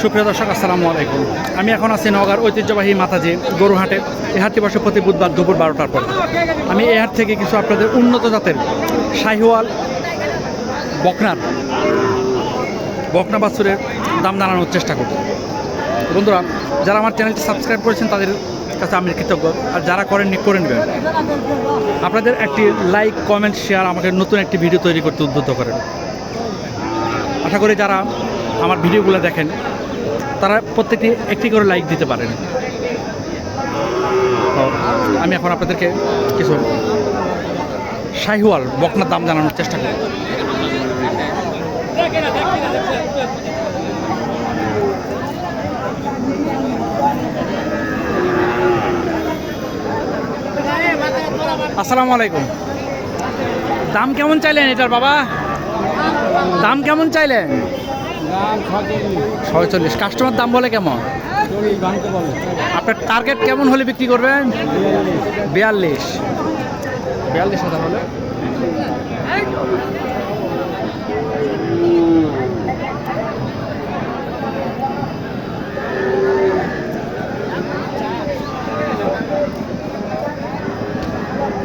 সুপ্রিয় দর্শক, আসসালামু আলাইকুম। আমি এখন আছি নওগাঁর ঐতিহ্যবাহী মাতাজি গরুহাটে। এই হাটটি বসে প্রতি বুধবার দুপুর বারোটার পর। আমি এই হাট থেকে কিছু আপনাদের উন্নত জাতের শাহিওয়াল বকনার, বকনা বাছুরের দাম জানানোর চেষ্টা করব। বন্ধুরা, যারা আমার চ্যানেলটি সাবস্ক্রাইব করেছেন, তাদের কাছে আমি কৃতজ্ঞ। আর যারা করেননি, করে নেবেন। আপনাদের একটি লাইক, কমেন্ট, শেয়ার আমাকে নতুন একটি ভিডিও তৈরি করতে উদ্বুদ্ধ করেন। আশা করি যারা আমার ভিডিওগুলো দেখেন, তারা প্রত্যেকটি একটি করে লাইক দিতে পারেন। আমি এখন আপনাদেরকে কিছু শাহিওয়াল বকনার দাম জানানোর চেষ্টা করি। আসসালামু আলাইকুম। দাম কেমন চাইলেন এটার বাবা? দাম কেমন চাইলেন? ছয়চল্লিশ। কাস্টমার দাম বলে কেমন? আপনার টার্গেট কেমন হলে বিক্রি করবেন? বিয়াল্লিশ। বিয়াল্লিশ হাজার হলে?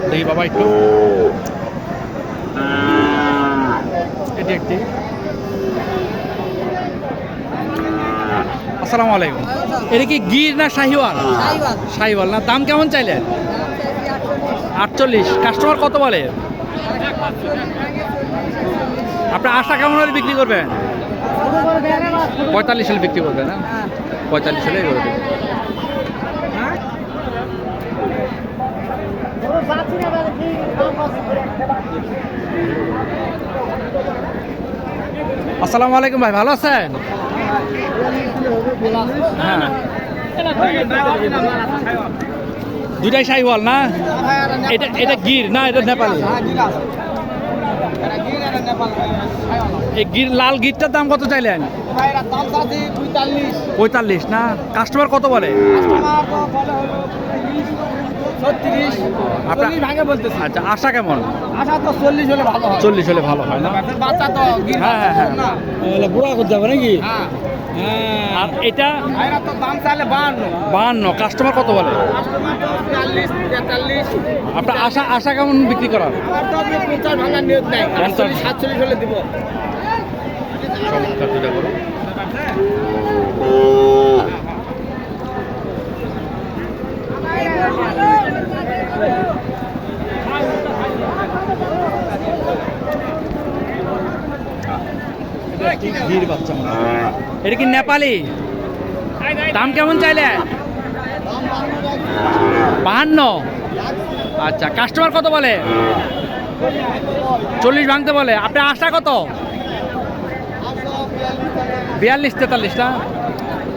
দেখি বাবা একটু। এটি একটি। আসসালামু আলাইকুম। এটা কি গির না শাহিওয়াল? শাহিওয়াল। না? দাম কেমন চাইলেন? আটচল্লিশ। কাস্টমার কত বলে? আপনার আশা কেমন হলে বিক্রি করবেন? পঁয়তাল্লিশ হলে বিক্রি করবেন না? পঁয়তাল্লিশ হলে করবেন আসসালামু আলাইকুম ভাই, ভালো আছেন? হ্যাঁ। দুটাই শাহিওয়াল না? এটা এটা গির না, এটা নেপালি? এই গির, লাল গিরটার দাম কত চাইলেন? পঁয়তাল্লিশ। না? কাস্টমার কত বলে? আপনার আচ্ছা আশা কেমন? চল্লিশ হলে ভালো হয়। চল্লিশ হলে ভালো হয় না? বাচ্চা তো হ্যাঁ, হ্যাঁ, হ্যাঁ। না। বুড়া করতে হবে নাকি? হ্যাঁ। আর এটা তো বাহান্ন। কাস্টমার কত বলে? তো আপনার আশা আশা কেমন বিক্রি করার? তো দিব। চমৎকার এটা কি নেপালি? দাম কেমন চাইলে? বাহান্ন। আচ্ছা কাস্টমার কত বলে? চল্লিশ ভাঙতে বলে। আপনার আশা কত? বিয়াল্লিশ তেতাল্লিশ না?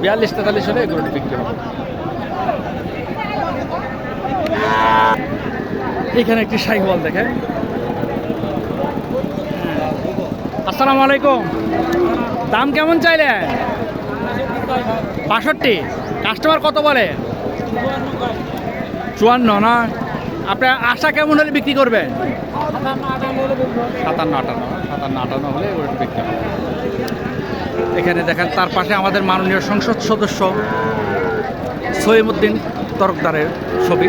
বিয়াল্লিশ তেতাল্লিশ হলে গরুটি বিক্রি হবে। এখানে একটি শাহিওয়াল দেখেন। আসসালামু আলাইকুম। দাম কেমন চাইলে বাষট্টি। কাস্টমার কত বলে? চুয়ান্ন, না? আপনার আশা কেমন হলে বিক্রি করবেন? সাতান্ন, আটান্ন। সাতান্ন, আটান্ন হলে গরুটি বিক্রি এখানে দেখেন, তার পাশে আমাদের মাননীয় সংসদ সদস্য সৈমুদ্দিন তরকদারের ছবি।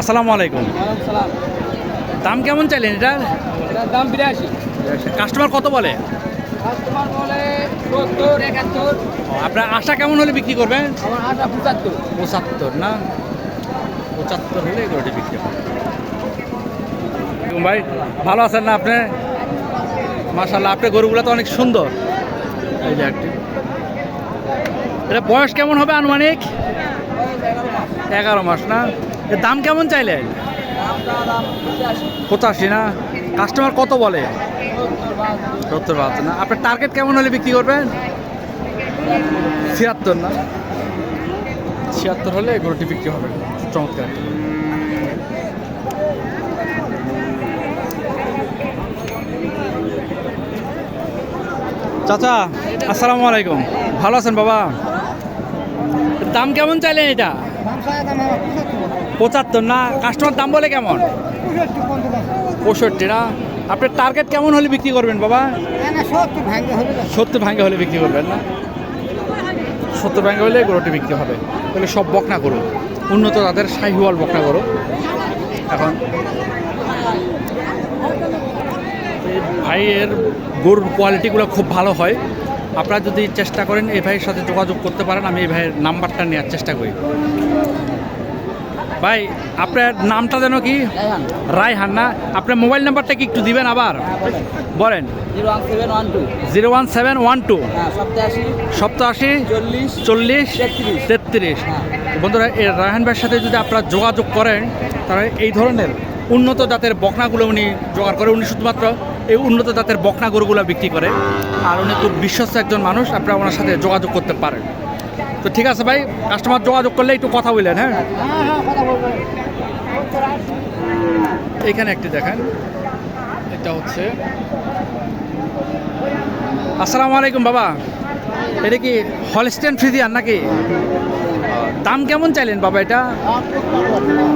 আসসালামু আলাইকুম। দাম কেমন চাইলেন এটার দাম বিরাশি। কাস্টমার কত বলে? কাস্টমার বলে সত্তর একাত্তর। আপনার আশা কেমন হলে বিক্রি করবেন? আমার পঁচাত্তর। পঁচাত্তর না? পঁচাত্তর হলে গরুটি বিক্রি হবে। ভাই ভালো আছেন না আপনি? মাশাল্লাহ আপনার গরুগুলো তো অনেক সুন্দর। এই যে একটি। এটা বয়স কেমন হবে আনুমানিক? এগারো মাস। না? দাম কেমন চাইলেন? পঁচাশি না? কাস্টমার কত বলে? সত্তর বাহাত্তর না? আপনার টার্গেট কেমন হলে বিক্রি করবেন? ছিয়াত্তর না? ছিয়াত্তর হলে গরুটি বিক্রি হবে। চমৎকার। চাচা আসসালামু আলাইকুম। ভালো আছেন বাবা? দাম কেমন চাইলেন এটা? পঁচাত্তর না? কাস্টমার দাম বলে কেমন? পঁয়ষট্টি, না? আপনার টার্গেট কেমন হলে বিক্রি করবেন বাবা? সত্তর ভাঙ্গে হলে বিক্রি করবেন না? সত্তর ভাঙ্গে হলে গরুটি বিক্রি হবে। তাহলে সব বকনা গরু। উন্নত তাদের শাহিওয়াল বকনা গরু। এখন ভাইয়ের গরুর কোয়ালিটিগুলো খুব ভালো হয়। আপনারা যদি চেষ্টা করেন, এই ভাইয়ের সাথে যোগাযোগ করতে পারেন, আমি এই ভাইয়ের নাম্বারটা নেওয়ার চেষ্টা করি। ভাই আপনার নামটা যেন কি? রায়হান। না? আপনার মোবাইল নাম্বারটা কি একটু দিবেন আবার? বলেন। Zero one seven one two. সপ্তাশি চল্লিশ। তেত্রিশ। হ্যাঁ। বন্ধুরা এই রায়হান ভাইয়ের সাথে যদি আপনারা যোগাযোগ করেন তাহলে এই ধরনের উন্নত জাতের বকনাগুলো উনি জোগাড় করে। উনি শুধুমাত্র এই উন্নত জাতের বকনা গরুগুলো বিক্রি করে। আর উনি খুব বিশ্বস্ত একজন মানুষ। আপনারা ওনার সাথে যোগাযোগ করতে পারেন। তো ঠিক আছে ভাই কাস্টমার যোগাযোগ করলে একটু কথা বললেন হ্যাঁ? এখানে একটি দেখেন, এটা হচ্ছে। আসসালামু আলাইকুম বাবা, এটা কি হলস্টেন ফ্রিজিয়ান নাকি? দাম কেমন চাইলেন বাবা এটা?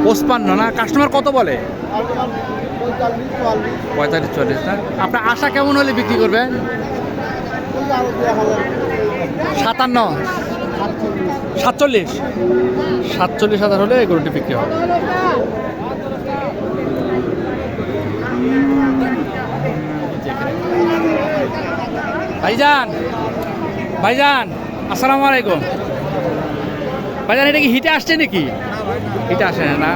পঁচপান্ন না? কাস্টমার কত বলে? পঁয়তাল্লিশ, চল্লিশ, না? আপনার আশা কেমন হলে বিক্রি করবেন? সাতান্ন। সাতচল্লিশ। সাতচল্লিশ হাজার হলে গরুটি বিক্রি হবে। ভাইজান ভাইজান, আসসালামু আলাইকুম। ভাইজান, এটা কি হিটে আসছে নাকি? হিটে আসে না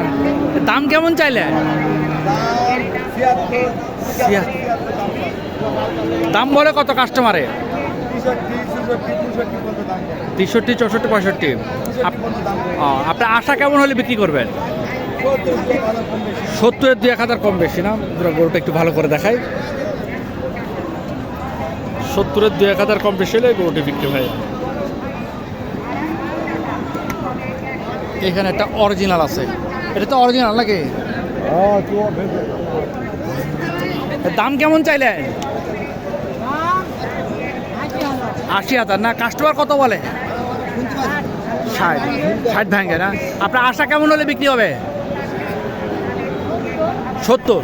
দাম কেমন চাইলেন ছিয়া- দাম বলে কত কাস্টমারে তেষট্টি, চৌষট্টি, পঁয়ষট্টি। আপনার আশা কেমন হলে বিক্রি করবেন? সত্তরের দুই এক হাজার কম বেশি না? গরুটা একটু ভালো করে দেখাই। সত্তরের দুই এক হাজার কম বেশি হলে গরুটি বিক্রি হয়। এখানে একটা অরিজিনাল আছে। এটা তো অরিজিনাল নাকি? দাম কেমন চাইলেন? আশি হাজার। না কাস্টমার কত বলে? ষাট। ষাট ভাঙে না? আপনার আশা কেমন হলে বিক্রি হবে? সত্তর।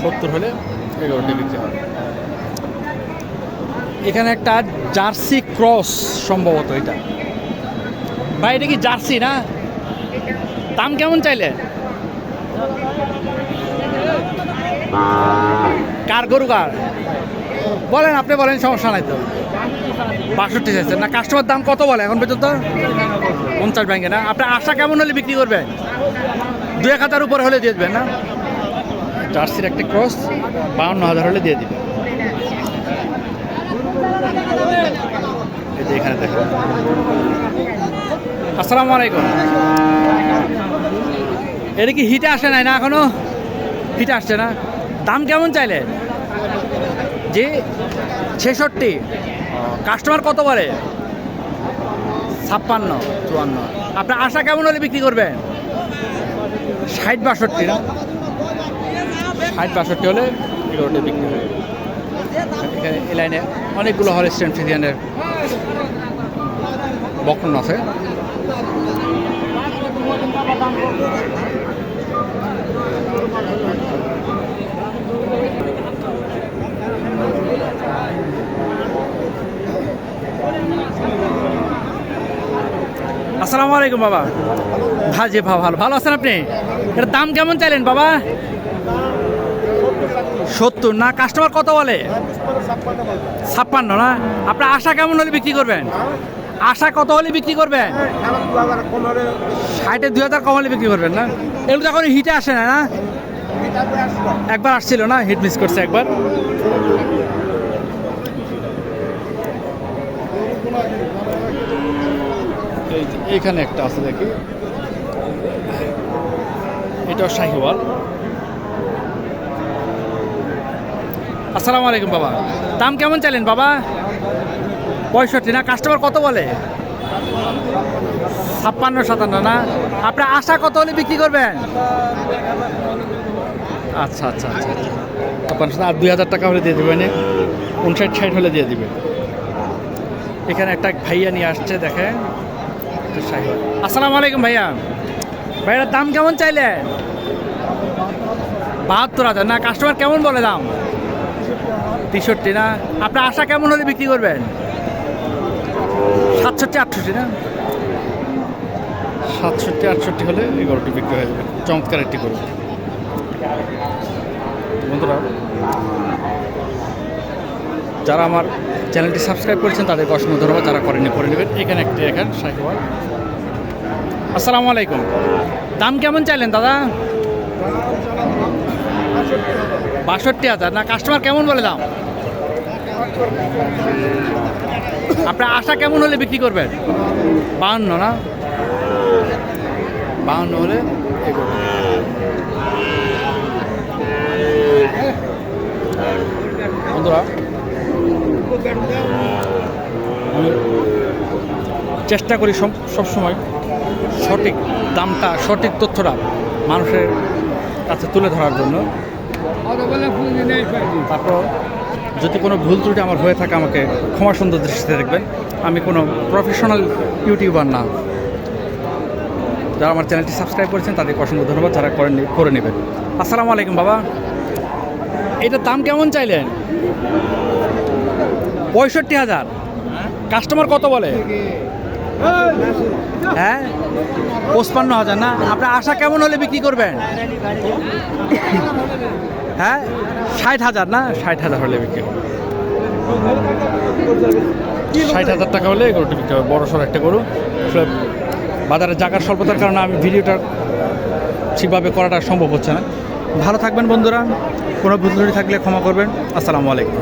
সত্তর হলে এগারোটি বিক্রি হবে। এখানে একটা জার্সি ক্রস সম্ভবত এটা। ভাই এটা কি জার্সি না? দাম কেমন চাইলে? কার গরু কার? বলেন আপনি বলেন সমস্যা নাই তো। বাষট্টি চাইছেন। না কাস্টমার দাম কত বলে এখন পর্যন্ত? পঞ্চাশ ব্যাংকে না? আপনার আশা কেমন হলে বিক্রি করবেন দু এক হাজার উপরে হলে দিয়ে দেবেন, না? জার্সির একটি ক্রস বাউন্ন হাজার হলে দিয়ে যে এখানে দেখেন। আসসালামু আলাইকুম। এটা কি হিটে আসে নাই না এখনও? হিটে আসছে না। দাম কেমন চাইলে যে ছেষট্টি। কাস্টমার কত বলে ছাপ্পান্ন, চুয়ান্ন। আপনার আশা কেমন হলে বিক্রি করবেন? ষাট বাষট্টি। না ষাট বাষট্টি হলে বিক্রি হবে এখানে এই লাইনে অনেকগুলো হল স্ট্যান্ড ফিজিয়ানের বকন আছে। আসসালামু আলাইকুম, বাবা। ভাজি ভা ভালো। ভালো আছেন আপনি? এর দাম কেমন চাইলেন, বাবা? সত্তর না কাস্টমার কত বলে? ছাপ্পান্ন না? আপনার আশা কেমন হলে বিক্রি করবেন? আশা কত হলে বিক্রি করবেন? ষাটে দুই হাজার কম হলে বিক্রি করবেন না? এগুলো তো এখন হিটে আসে না না? একবার আসছিল না? হিট মিস করছে একবার। এইখানে একটা আছে দেখি। এটাও শাহিওয়াল। আসসালামু আলাইকুম বাবা। দাম কেমন চাইলেন বাবা? পঁয়ষট্টি না? কাস্টমার কত বলে? ছাপ্পান্ন সাতান্ন না? আপনার আশা কত হলে বিক্রি করবেন? আচ্ছা আচ্ছা আচ্ছা আচ্ছা। ছাপ্পান্ন সাতান্ন, আর দুই হাজার টাকা হলে দিয়ে দেবেন। উনষাট ষাট হলে দিয়ে দিবে এখানে একটা ভাইয়া নিয়ে আসছে দেখে আসসালামু আলাইকুম ভাইয়া। ভাইয়ার দাম কেমন চাইলে? বাহাত্তর হাজার। না কাস্টমার কেমন বলে দাম? তেষট্টি না? আপনার আশা কেমন হলে বিক্রি করবেন? সাতষট্টি, আটষট্টি না? সাতষট্টি, আটষট্টি হলে এই গরুটি বিক্রি হয়ে যাবে। চমৎকার একটি গরু। বন্ধুরা, যারা আমার চ্যানেলটি সাবস্ক্রাইব করেছেন, তাদেরকে অসংখ্য ধন্যবাদ, যারা করেনি করে নেবেন। এখানে একটি এখান, শাহিওয়াল। আসসালামু আলাইকুম। দাম কেমন চাইলেন, দাদা? বাষট্টি হাজার। না কাস্টমার কেমন বলে দাম? আপনার আশা কেমন হলে বিক্রি করবেন? বাহান্ন, না? বাহান্ন হলে এই করবেন। বন্ধুরা আমি চেষ্টা করি সব সবসময় সঠিক দামটা, সঠিক তথ্যটা মানুষের কাছে তুলে ধরার জন্য। তারপর যদি কোনো ভুল ত্রুটি আমার হয়ে থাকে, আমাকে ক্ষমা সুন্দর দৃষ্টিতে দেখবেন। আমি কোনো প্রফেশনাল ইউটিউবার না। যারা আমার চ্যানেলটি সাবস্ক্রাইব করেছেন, তাদেরকে অসংখ্য ধন্যবাদ। যারা করেন করে নেবেন। আসসালামু আলাইকুম, বাবা। এটার দাম কেমন চাইলেন? পঁয়ষট্টি হাজার। কাস্টমার কত বলে? হ্যাঁ? পঁচপান্ন হাজার না? আপনার আশা কেমন হলে বিক্রি করবেন? হ্যাঁ? ষাট হাজার না? ষাট হাজার হলে বিক্রি ষাট হাজার টাকা হলে গরুটি বিক্রি হবে। বড় সড়ো একটা গরু। বাজারে জাগার স্বল্পতার কারণে আমি ভিডিওটা ঠিকভাবে করাটা সম্ভব হচ্ছে না। ভালো থাকবেন বন্ধুরা। কোনো ভুল থাকলে ক্ষমা করবেন। আসসালামু আলাইকুম।